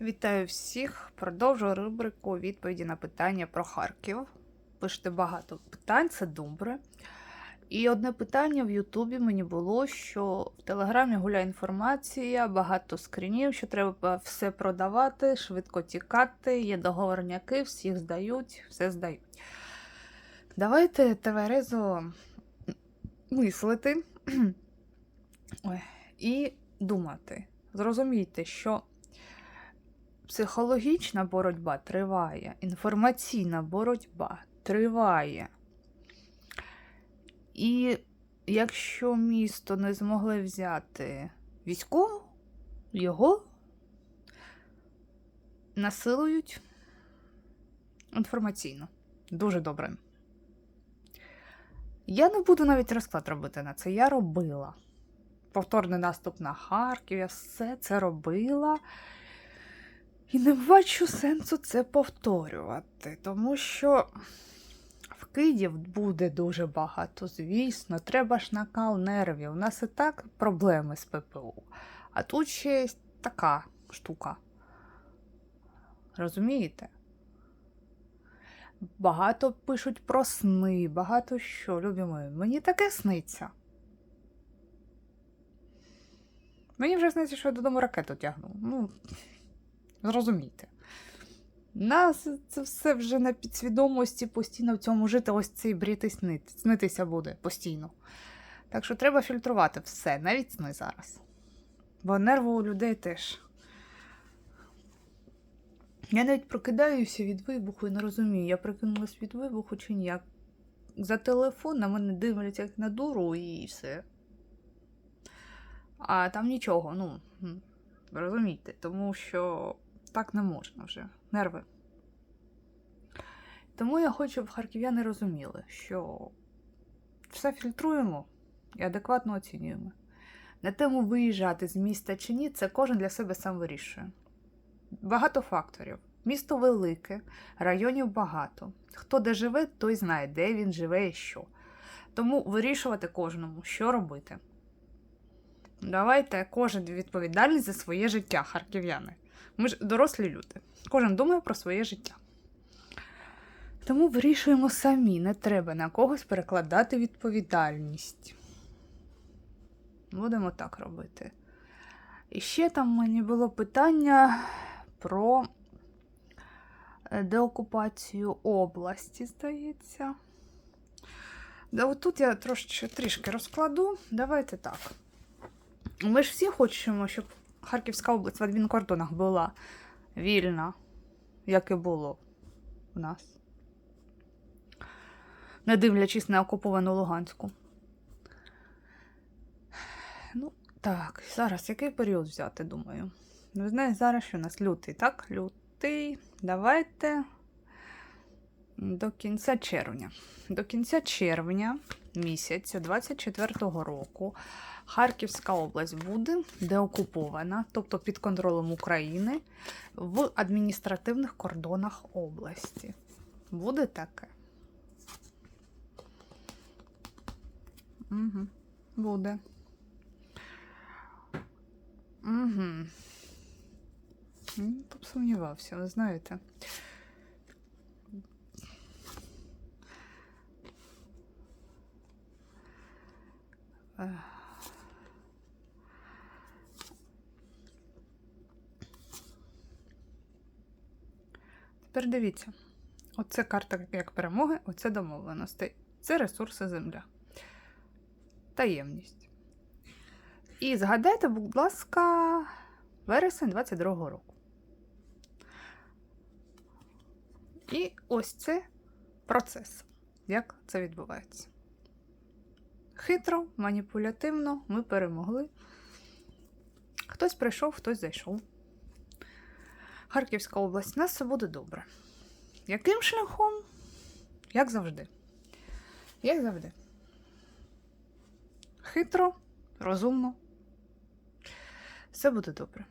Вітаю всіх! Продовжую рубрику відповіді на питання про Харків. Пишете багато питань, це добре. І одне питання в Ютубі мені було, що в Телеграмі гуляє інформація, багато скрінів, що треба все продавати, швидко тікати, є договорняки, всіх здають, все здають. Давайте тверезо мислити і думати. Зрозумійте, що психологічна боротьба триває, інформаційна боротьба триває. І якщо місто не змогли взяти військову, його насилують інформаційно. Дуже добре. Я не буду навіть розклад робити на це. Я робила. Повторний наступ на Харків, я все це робила. І не бачу сенсу це повторювати, тому що вкидів буде дуже багато, звісно, треба ж накал нервів. У нас і так проблеми з ППУ. А тут ще є така штука. Розумієте? Багато пишуть про сни, багато що, любі мої. Мені таке сниться. Мені вже сниться, що я додому ракету тягну. Ну, зрозумійте. Нас це все вже на підсвідомості постійно в цьому жити, ось цей снити, снитися буде постійно. Так що треба фільтрувати все, навіть сни зараз. Бо нерви у людей теж. Я навіть прокидаюся від вибуху і не розумію, я прикинулась від вибуху чи ні. За телефон на мене дивляться як на дуру і все. А там нічого, ну, розумієте, тому що так не можна вже. Нерви. Тому я хочу, щоб харків'яни розуміли, що все фільтруємо і адекватно оцінюємо. На тему виїжджати з міста чи ні, це кожен для себе сам вирішує. Багато факторів. Місто велике, районів багато. Хто де живе, той знає, де він живе і що. Тому вирішувати кожному, що робити. Давайте кожен відповідальність за своє життя, харків'яни. Ми ж дорослі люди. Кожен думає про своє життя. Тому вирішуємо самі, не треба на когось перекладати відповідальність. Будемо так робити. І ще там мені було питання про е, деокупацію області, здається. Да, отут я трошки трішки розкладу. Давайте так. Ми ж всі хочемо, щоб Харківська область в адмінкордонах була вільна, як і було в нас. Не дивлячись на окуповану Луганську. Ну, так, зараз який період взяти, думаю. Ви знаєте, зараз що у нас лютий, так? Лютий. Давайте до кінця червня. До кінця червня місяця 24-го року Харківська область буде деокупована, тобто під контролем України, в адміністративних кордонах області. Буде таке? Угу. Буде. Угу. Тут сумнівався, ви знаєте. Тепер дивіться, оце карта як перемоги, оце домовленостей. Це ресурси земля. Таємність. І згадайте, будь ласка, вересень 22-го року. І ось це процес, як це відбувається. Хитро, маніпулятивно ми перемогли. Хтось прийшов, хтось зайшов. Харківська область, у нас все буде добре. Яким шляхом? Як завжди. Як завжди. Хитро, розумно. Все буде добре.